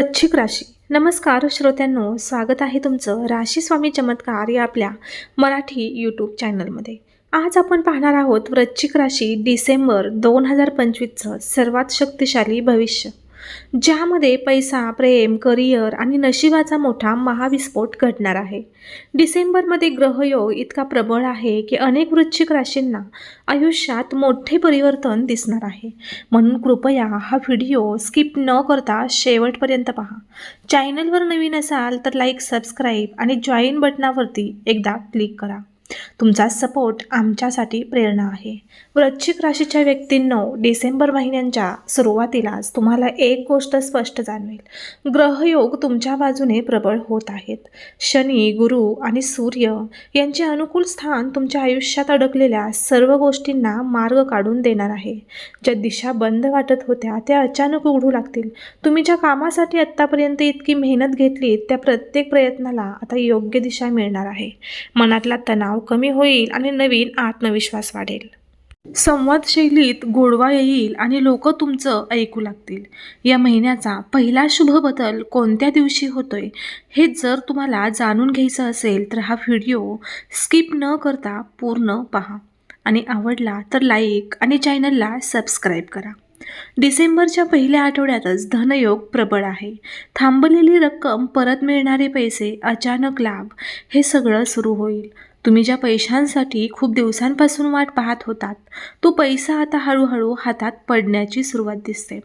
वृश्चिक राशी. नमस्कार श्रोत्यांनो स्वागत आहे तुमचं राशी स्वामी चमत्कार या आपल्या मराठी यूट्यूब चॅनलमध्ये आज आपण पाहणार आहोत वृश्चिक राशी डिसेंबर दोन हजार पंचवीसचं सर्वात शक्तिशाली भविष्य. ज्यामध्ये पैसा प्रेम करिअर आणि नशिबाचा मोठा महाविस्फोट घडणार आहे. डिसेंबरमध्ये ग्रहयोग इतका प्रबळ आहे की अनेक वृश्चिक राशींना आयुष्यात मोठे परिवर्तन दिसणार आहे. म्हणून कृपया हा व्हिडिओ स्किप न करता शेवटपर्यंत पहा. चॅनलवर नवीन असाल तर लाईक सबस्क्राईब आणि जॉईन बटनावरती एकदा क्लिक करा. तुमचा सपोर्ट आमच्यासाठी प्रेरणा आहे. वृश्चिक राशीच्या व्यक्तींनो डिसेंबर महिन्यांच्या सुरुवातीलाच तुम्हाला एक गोष्ट स्पष्ट जाणवेल. ग्रहयोग तुमच्या बाजूने प्रबळ होत आहेत. शनी गुरु आणि सूर्य यांचे अनुकूल स्थान तुमच्या आयुष्यात अडकलेल्या सर्व गोष्टींना मार्ग काढून देणार आहे. ज्या दिशा बंद वाटत होत्या त्या अचानक उघडू लागतील. तुम्ही ज्या कामासाठी आत्तापर्यंत इतकी मेहनत घेतली त्या प्रत्येक प्रयत्नाला आता योग्य दिशा मिळणार आहे. मनातला तणाव कमी होईल आणि नवीन आत्मविश्वास वाढेल. संवाद शैलीत गोडवा येईल आणि लोक तुमचं ऐकू लागतील. या महिन्याचा पहिला शुभ बदल कोणत्या दिवशी होतोय हे जर तुम्हाला जाणून घ्यायचं असेल तर हा व्हिडिओ स्किप न करता पूर्ण पहा. आणि आवडला तर लाईक आणि चॅनलला सबस्क्राईब करा. डिसेंबरच्या पहिल्या आठवड्यातच धनयोग प्रबळ आहे. थांबलेली रक्कम परत मिळणारे पैसे अचानक लाभ हे सगळं सुरू होईल. तुम्ही ज्या पैशांसाठी खूप दिवसांपासून वाट पाहत होतात तो पैसा आता हळूहळू हातात पडण्याची सुरुवात दिसते.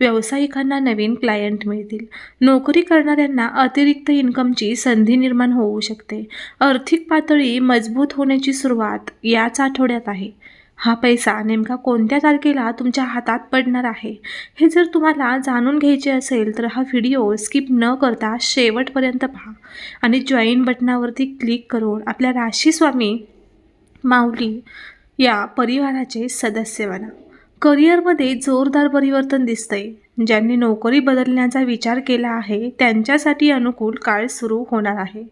व्यावसायिकांना नवीन क्लायंट मिळतील. नोकरी करणाऱ्यांना अतिरिक्त इन्कमची संधी निर्माण होऊ शकते. आर्थिक पातळी मजबूत होण्याची सुरुवात याच आठवड्यात आहे. हा पैसा नेमका कोणत्या तारखेला तुमच्या हातात पडणार आहे? हे जर तुम्हाला जाणून घ्यायचे असेल तर हा व्हिडिओ स्किप न करता शेवटपर्यंत पहा आणि जॉईन बटनावरती क्लिक करून आपल्या राशी स्वामी माऊली या परिवाराचे सदस्य बना. करिअरमध्ये जोरदार परिवर्तन दिसतंय. ज्यांनी नोकरी बदलण्याचा विचार केला आहे त्यांच्यासाठी अनुकूल काळ सुरू होणार आहे.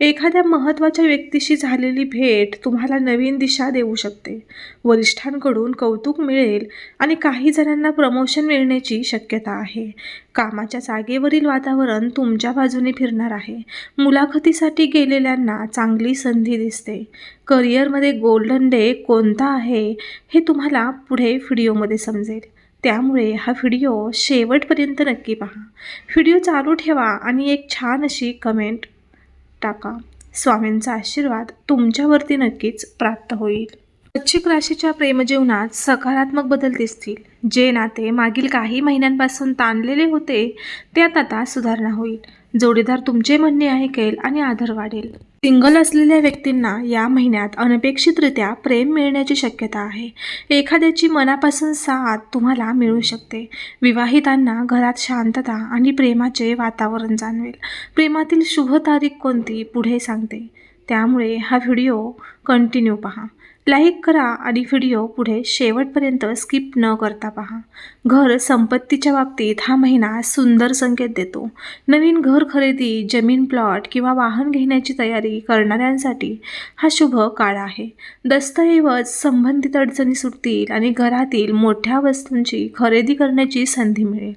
एखाद्या महत्त्वाच्या व्यक्तीशी झालेली भेट तुम्हाला नवीन दिशा देऊ शकते. वरिष्ठांकडून कौतुक मिळेल आणि काही जणांना प्रमोशन मिळण्याची शक्यता आहे. कामाच्या जागेवरील वातावरण तुमच्या बाजूने फिरणार आहे. मुलाखतीसाठी गेलेल्यांना चांगली संधी दिसते. करिअरमध्ये गोल्डन डे कोणता आहे हे तुम्हाला पुढे व्हिडिओमध्ये समजेल. त्यामुळे हा व्हिडिओ शेवटपर्यंत नक्की पहा. व्हिडिओ चालू ठेवा आणि एक छान अशी कमेंट टाका. स्वामींचा आशीर्वाद तुमच्यावरती नक्कीच प्राप्त होईल. वृश्चिक राशीच्या प्रेमजीवनात सकारात्मक बदल दिसतील. जे नाते मागील काही महिन्यांपासून ताणलेले होते त्यात आता सुधारणा होईल. जोडीदार तुमचे म्हणणे ऐकेल आणि आदर वाढेल. सिंगल असलेल्या व्यक्तींना या महिन्यात अनपेक्षितरित्या प्रेम मिळण्याची शक्यता आहे. एखाद्याची मनापासून साथ तुम्हाला मिळू शकते. विवाहितांना घरात शांतता आणि प्रेमाचे वातावरण जाणवेल. प्रेमातील शुभ तारीख कोणती? पुढे सांगते. त्यामुळे हा व्हिडिओ कंटिन्यू पहा. लाईक करा आणि व्हिडिओ पुढे शेवटपर्यंत स्किप न करता पहा. घर संपत्तीच्या बाबतीत हा महिना सुंदर संकेत देतो. नवीन घर खरेदी जमीन प्लॉट किंवा वाहन घेण्याची तयारी करणाऱ्यांसाठी हा शुभ काळ आहे. दस्तऐवज संबंधित अडचणी सुटतील आणि घरातील मोठ्या वस्तूंची खरेदी करण्याची संधी मिळेल.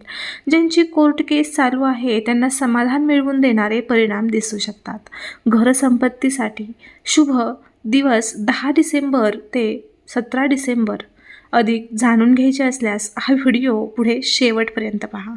ज्यांची कोर्ट केस चालू आहे त्यांना समाधान मिळवून देणारे परिणाम दिसू शकतात. घर संपत्तीसाठी शुभ दिवस दहा डिसेंबर ते सतरा डिसेंबर अधिक जाणून घ्यायचे असल्यास हा व्हिडिओ पुढे शेवटपर्यंत पहा.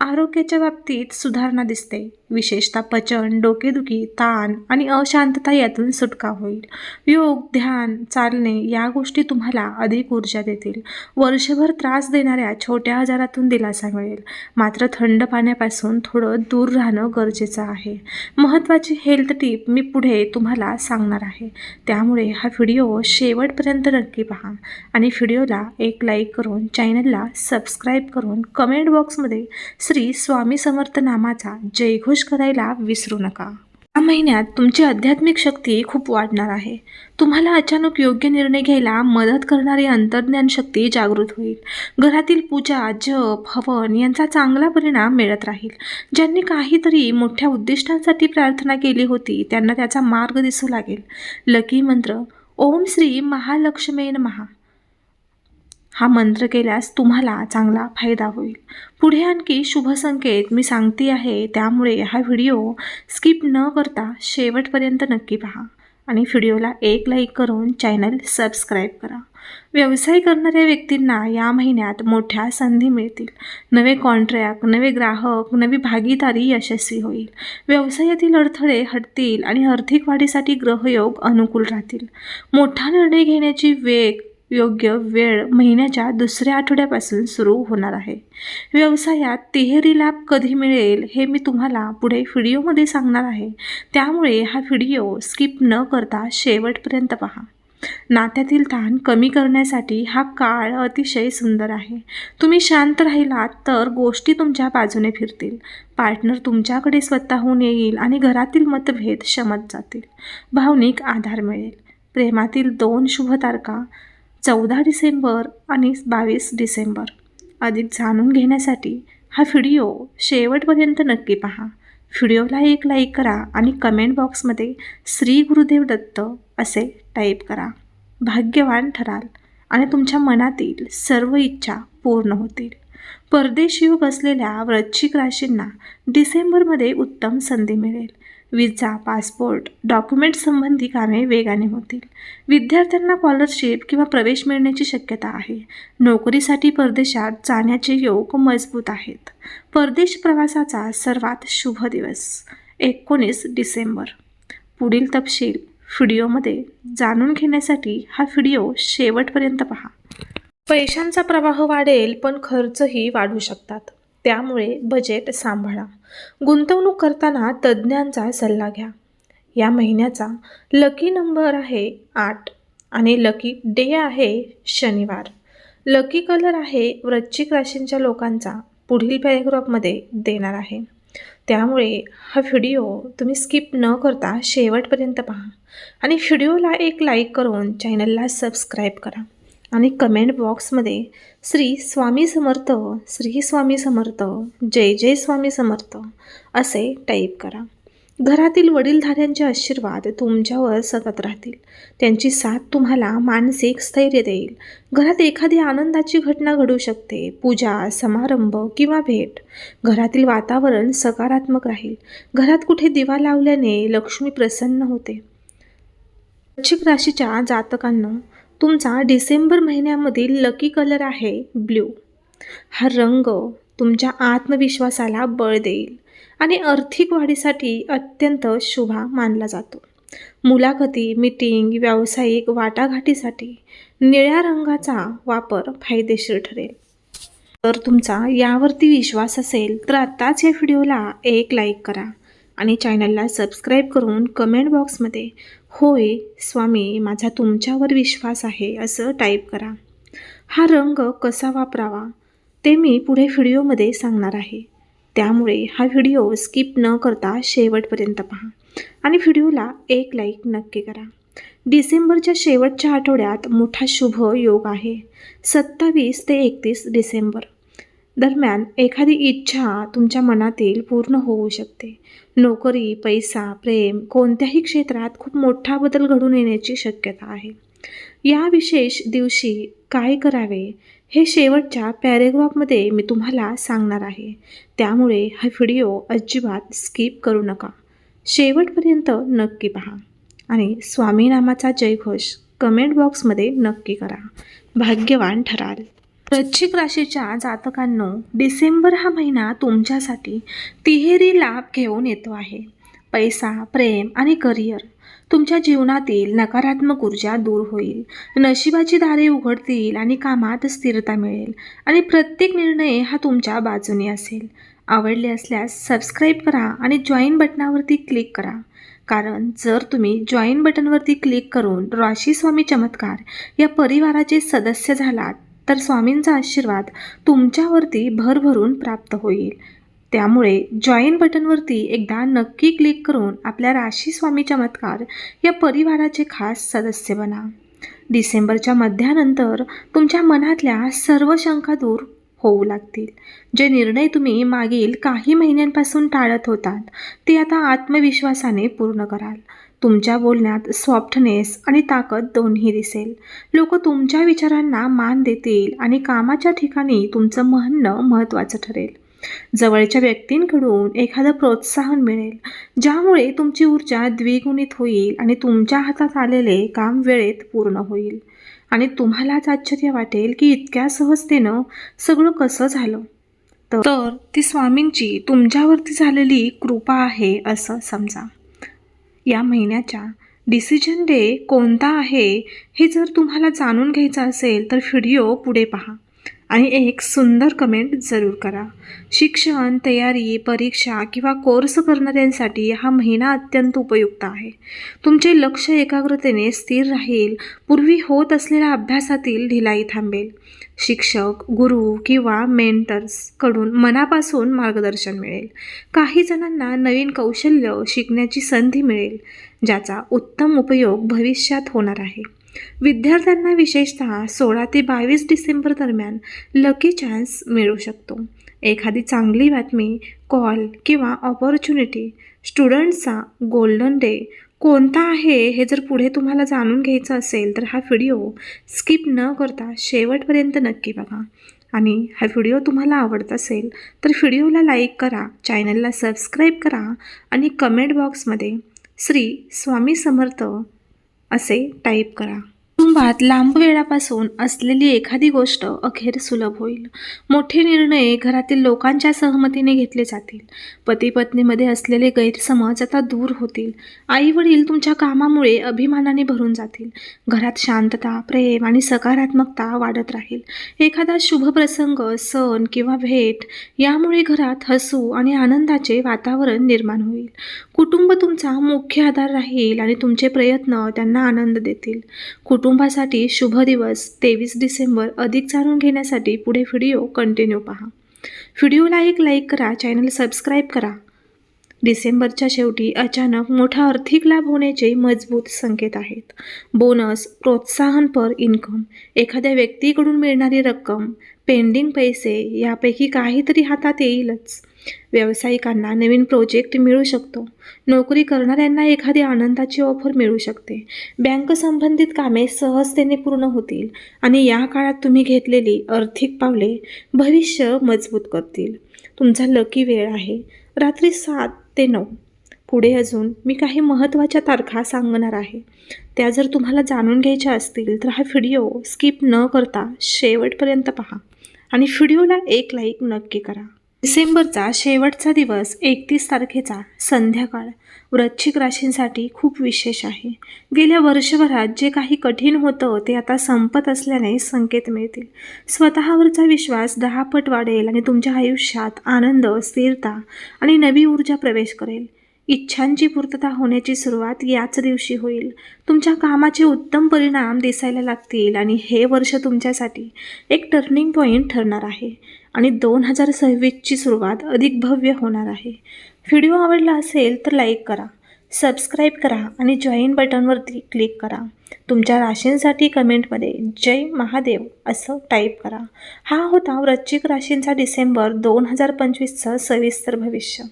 आरोग्याच्या बाबतीत सुधारणा दिसते. विशेषतः पचन डोकेदुखी ताण आणि अशांतता यातून सुटका होईल. योग ध्यान चालणे या गोष्टी तुम्हाला अधिक ऊर्जा देतील. वर्षभर त्रास देणाऱ्या छोट्या आजारातून दिलासा मिळेल. मात्र थंड पाण्यापासून थोडं दूर राहणं गरजेचं आहे. महत्त्वाची हेल्थ टीप मी पुढे तुम्हाला सांगणार आहे. त्यामुळे हा व्हिडिओ शेवटपर्यंत नक्की पहा आणि व्हिडिओला एक लाईक करून चॅनलला सबस्क्राईब करून कमेंट बॉक्समध्ये श्री स्वामी समर्थ नामाचा जयघोष करायला विसरू नका. या महिन्यात तुमची आध्यात्मिक शक्ती खूप वाढणार आहे. तुम्हाला अचानक योग्य निर्णय घ्यायला मदत करणारी अंतर्ज्ञान शक्ती जागृत होईल. घरातील पूजा जप हवन यांचा चांगला परिणाम मिळत राहील. ज्यांनी काहीतरी मोठ्या उद्दिष्टांसाठी प्रार्थना केली होती त्यांना त्याचा मार्ग दिसू लागेल. लकी मंत्र ओम श्री महालक्ष्मेन महा हा मंत्र केल्यास तुम्हाला चांगला फायदा होईल. पुढे आणखी शुभ संकेत मी सांगते आहे त्यामुळे हा व्हिडिओ स्किप न करता शेवटपर्यंत नक्की पहा आणि व्हिडिओला एक लाईक करून चॅनल सबस्क्राईब करा. व्यवसाय करणाऱ्या व्यक्तींना या महिन्यात मोठ्या संधी मिळतील. नवे कॉन्ट्रॅक्ट नवे ग्राहक नवी भागीदारी यशस्वी होईल. व्यवसायातील अडथळे हटतील आणि आर्थिक वाढीसाठी ग्रहयोग अनुकूल राहतील. मोठा निर्णय घेण्याची वेग योग्य वेळ महिन्याच्या दुसऱ्या आठवड्यापासून सुरू होणार आहे. व्यवसायात तिहेरी लाभ कधी मिळेल हे मी तुम्हाला पुढे व्हिडिओमध्ये सांगणार आहे. त्यामुळे हा व्हिडिओ स्किप न करता शेवटपर्यंत पहा. नात्यातील ताण कमी करण्यासाठी हा काळ अतिशय सुंदर आहे. तुम्ही शांत राहिलात तर गोष्टी तुमच्या बाजूने फिरतील. पार्टनर तुमच्याकडे स्वतःहून येईल आणि घरातील मतभेद शमत जातील. भावनिक आधार मिळेल. प्रेमातील दोन शुभ तारखा चौदा डिसेंबर आणि बावीस डिसेंबर. अधिक जाणून घेण्यासाठी हा व्हिडिओ शेवटपर्यंत नक्की पहा. व्हिडिओला एक लाईक करा आणि कमेंट बॉक्समध्ये श्री गुरुदेव दत्त असे टाईप करा. भाग्यवान ठराल आणि तुमच्या मनातील सर्व इच्छा पूर्ण होतील. परदेश योग असलेल्या वृश्चिक राशींना डिसेंबरमध्ये उत्तम संधी मिळेल. विजा पासपोर्ट डॉक्युमेंट संबंधी कामे वेगाने होतील. विद्यार्थ्यांना स्कॉलरशिप किंवा प्रवेश मिळण्याची शक्यता आहे. नोकरीसाठी परदेशात जाण्याचे योग मजबूत आहेत. परदेश प्रवासाचा सर्वात शुभ दिवस एकोणीस डिसेंबर. पुढील तपशील व्हिडिओमध्ये जाणून घेण्यासाठी हा व्हिडिओ शेवटपर्यंत पहा. पैशांचा प्रवाह वाढेल पण खर्चही वाढू शकतात. त्यामुळे बजेट सांभाळा. गुंतवणूक करताना तज्ज्ञांचा सल्ला घ्या. या महिन्याचा लकी नंबर आहे आठ आणि लकी डे आहे शनिवार. लकी कलर आहे वृश्चिक राशींच्या लोकांचा पुढील पॅरेग्राफमध्ये देणार आहे. त्यामुळे हा व्हिडिओ तुम्ही स्किप न करता शेवटपर्यंत पहा आणि व्हिडिओला एक लाईक करून चॅनलला सबस्क्राईब करा. आणि कमेंट बॉक्समध्ये श्री स्वामी समर्थ श्री स्वामी समर्थ जय जय स्वामी समर्थ असे टाईप करा. घरातील वडीलधाऱ्यांचे आशीर्वाद तुमच्यावर सतत राहतील. त्यांची साथ तुम्हाला मानसिक स्थैर्य देईल. घरात एखादी आनंदाची घटना घडू शकते. पूजा समारंभ किंवा भेट. घरातील वातावरण सकारात्मक राहील. घरात कुठे दिवा लावल्याने लक्ष्मी प्रसन्न होते. वृश्चिक राशीच्या जातकांना तुमचा डिसेंबर महिन्यामधील लकी कलर आहे ब्ल्यू हा रंग तुमच्या आत्मविश्वासाला बळ देईल आणि आर्थिक वाढीसाठी अत्यंत शुभा मानला जातो. मुलाखती मीटिंग व्यावसायिक वाटाघाटीसाठी निळ्या रंगाचा वापर फायदेशीर ठरेल. तर तुमचा यावरती विश्वास असेल तर आत्ताच या व्हिडिओला एक लाईक करा आणि चॅनलला सबस्क्राईब करून कमेंट बॉक्समध्ये होय स्वामी माझा तुमच्यावर विश्वास आहे असं टाईप करा. हा रंग कसा वापरावा ते मी पुढे व्हिडिओमध्ये सांगणार आहे. त्यामुळे हा व्हिडिओ स्किप न करता शेवटपर्यंत पहा. आणि व्हिडिओला एक लाईक नक्की करा. डिसेंबरच्या शेवटच्या आठवड्यात मोठा शुभ योग आहे. सत्तावीस ते एकतीस डिसेंबर. दरम्यान एखादी इच्छा तुमच्या मनातील पूर्ण होऊ शकते. नोकरी पैसा प्रेम कोणत्याही क्षेत्रात खूप मोठा बदल घडून येण्याची शक्यता आहे. या विशेष दिवशी काय करावे हे शेवटच्या पॅरेग्राफमध्ये मी तुम्हाला सांगणार आहे. त्यामुळे हा व्हिडिओ अजिबात स्किप करू नका. शेवटपर्यंत नक्की पहा आणि स्वामी नामाचा जयघोष कमेंट बॉक्समध्ये नक्की करा. भाग्यवान ठराल. वृश्चिक राशीच्या जातकांनो डिसेंबर हा महिना तुमच्यासाठी तिहेरी लाभ घेऊन येतो आहे. पैसा प्रेम आणि करिअर तुमच्या जीवनातील नकारात्मक ऊर्जा दूर होईल. नशिबाची दारे उघडतील आणि कामात स्थिरता मिळेल. आणि प्रत्येक निर्णय हा तुमच्या बाजूने असेल. आवडले असल्यास सबस्क्राईब करा आणि जॉईन बटनावरती क्लिक करा. कारण जर तुम्ही जॉईन बटनवरती क्लिक करून राशी स्वामी चमत्कार या परिवाराचे सदस्य झालात तर स्वामींचा आशीर्वाद तुमच्यावरती भरभरून प्राप्त होईल. त्यामुळे जॉईन बटनवरती एकदा नक्की क्लिक करून आपल्या राशी स्वामी चमत्कार या परिवाराचे खास सदस्य बना. डिसेंबरच्या मध्यानंतर तुमच्या मनातल्या सर्व शंका दूर होऊ लागतील. जे निर्णय तुम्ही मागील काही महिन्यांपासून टाळत होतात ते आता आत्मविश्वासाने पूर्ण कराल. तुमच्या बोलण्यात सॉफ्टनेस आणि ताकद दोन्ही दिसेल. लोक तुमच्या विचारांना मान देतील आणि कामाच्या ठिकाणी तुमचं म्हणणं महत्त्वाचं ठरेल. जवळच्या व्यक्तींकडून एखादं प्रोत्साहन मिळेल ज्यामुळे तुमची ऊर्जा द्विगुणित होईल आणि तुमच्या हातात आलेले काम वेळेत पूर्ण होईल. आणि तुम्हालाच आश्चर्य वाटेल की इतक्या सहजतेनं सगळं कसं झालं. तर तर ती स्वामींची तुमच्यावरती झालेली कृपा आहे असं समजा. या महिन्याच्या. डिसिजन डे कोणता आहे हे जर तुम्हाला जाणून घ्यायचं असेल तर व्हिडिओ पुढे पहा. आणि एक सुंदर कमेंट जरूर करा. शिक्षण तयारी परीक्षा किंवा कोर्स करणाऱ्यांसाठी हा महिना अत्यंत उपयुक्त आहे. तुमचे लक्ष एकाग्रतेने स्थिर राहील पूर्वी होत असलेल्या अभ्यासातील ढिलाई थांबेल. शिक्षक गुरु किंवा मेंटर्सकडून मनापासून मार्गदर्शन मिळेल. काही जणांना नवीन कौशल्य शिकण्याची संधी मिळेल ज्याचा उत्तम उपयोग भविष्यात होणार आहे. विद्यार्थ्यांना विशेषतः सोळा ते बावीस डिसेंबर दरम्यान लकी चान्स मिळू शकतो. एखादी चांगली बातमी कॉल किंवा ऑपॉर्च्युनिटी स्टुडंट्सचा गोल्डन डे कोणता आहे हे जर पुढे तुम्हाला जाणून घ्यायचं असेल तर हा व्हिडिओ स्किप न करता शेवटपर्यंत नक्की बघा. आणि हा व्हिडिओ तुम्हाला आवडत असेल तर व्हिडिओला लाईक करा चॅनलला सबस्क्राईब करा आणि कमेंट बॉक्समध्ये श्री स्वामी समर्थ असे टाईप करा. कुटुंबात लांब वेळापासून असलेली एखादी गोष्ट अखेर सुलभ होईल. मोठे निर्णय घरातील लोकांच्या सहमतीने घेतले जातील. पती पत्नीमध्ये असलेले गैरसमज आता दूर होतील. आई वडील तुमच्या कामामुळे अभिमानाने भरून जातील. घरात शांतता प्रेम आणि सकारात्मकता वाढत राहील. एखादा शुभ प्रसंग सण किंवा भेट यामुळे घरात हसू आणि आनंदाचे वातावरण निर्माण होईल. कुटुंब तुमचा मुख्य आधार राहील आणि तुमचे प्रयत्न त्यांना आनंद देतील. कुटुंब कुटुंबासाठी शुभ दिवस तेवीस डिसेंबर अधिक जाणून घेण्यासाठी पुढे व्हिडिओ कंटिन्यू पहा. व्हिडिओला एक लाईक करा चॅनल सबस्क्राईब करा. डिसेंबरच्या शेवटी अचानक मोठा आर्थिक लाभ होण्याचे मजबूत संकेत आहेत. बोनस प्रोत्साहनपर इन्कम एखाद्या व्यक्तीकडून मिळणारी रक्कम पेंडिंग पैसे यापैकी काहीतरी हातात येईलच. व्यावसायिकांना नवीन प्रोजेक्ट मिळू शकतो. नोकरी करणाऱ्यांना एखादी आनंदाची ऑफर मिळू शकते. बँक संबंधित कामे सहजतेने पूर्ण होतील आणि या काळात तुम्ही घेतलेली आर्थिक पावले भविष्य मजबूत करतील. तुमचा लकी वेळ आहे. रात्री सात ते नऊ. पुढे अजून मी काही महत्त्वाच्या तारखा सांगणार आहे. त्या जर तुम्हाला जाणून घ्यायच्या असतील तर हा व्हिडिओ स्किप न करता शेवटपर्यंत पहा आणि व्हिडिओला एक लाईक नक्की करा. डिसेंबरचा शेवटचा दिवस एकतीस तारखेचा संध्याकाळ. वृश्चिक राशींसाठी खूप विशेष आहे. गेल्या वर्षभरात जे काही कठीण होतं ते आता संपत असल्याने संकेत मिळतील. स्वतःवरचा विश्वास दहापट वाढेल आणि तुमच्या आयुष्यात आनंद स्थिरता आणि नवी ऊर्जा प्रवेश करेल. इच्छांची पूर्तता होण्याची सुरुवात याच दिवशी होईल. तुमच्या कामाचे उत्तम परिणाम दिसायला लागतील आणि हे वर्ष तुमच्यासाठी एक टर्निंग पॉईंट ठरणार आहे आणि दोन हजार सव्वीसची सुरुवात अधिक भव्य होणार आहे. व्हिडिओ आवडला असेल तर लाईक करा. सबस्क्राईब करा आणि जॉईन बटनवरती क्लिक करा. तुमच्या राशींसाठी कमेंटमध्ये जय महादेव असं टाईप करा. हा होता वृश्चिक राशींचा डिसेंबर दोन हजार पंचवीसचं सविस्तर भविष्य.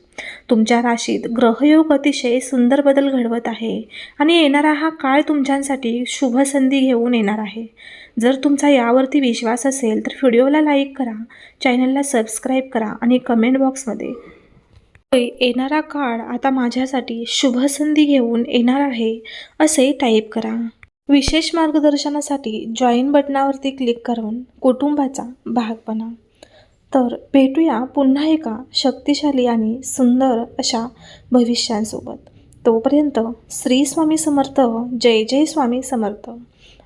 तुमच्या राशीत ग्रहयोग अतिशय सुंदर बदल घडवत आहे आणि येणारा हा काळ तुमच्यासाठी शुभ संधी घेऊन येणार आहे. जर तुमचा यावरती विश्वास असेल तर व्हिडिओला लाईक करा चॅनलला सबस्क्राईब करा आणि कमेंट बॉक्समध्ये येणारा काळ आता माझ्यासाठी शुभ संधी घेऊन येणार आहे असे टाईप करा. विशेष मार्गदर्शनासाठी जॉईन बटनावरती क्लिक करून कुटुंबाचा भाग बना. तर भेटूया पुन्हा एका शक्तिशाली आणि सुंदर अशा भविष्यांसोबत. तोपर्यंत श्री स्वामी समर्थ जय जय स्वामी समर्थ.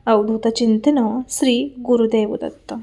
अवधूत चिंतन श्री गुरुदेव दत्त.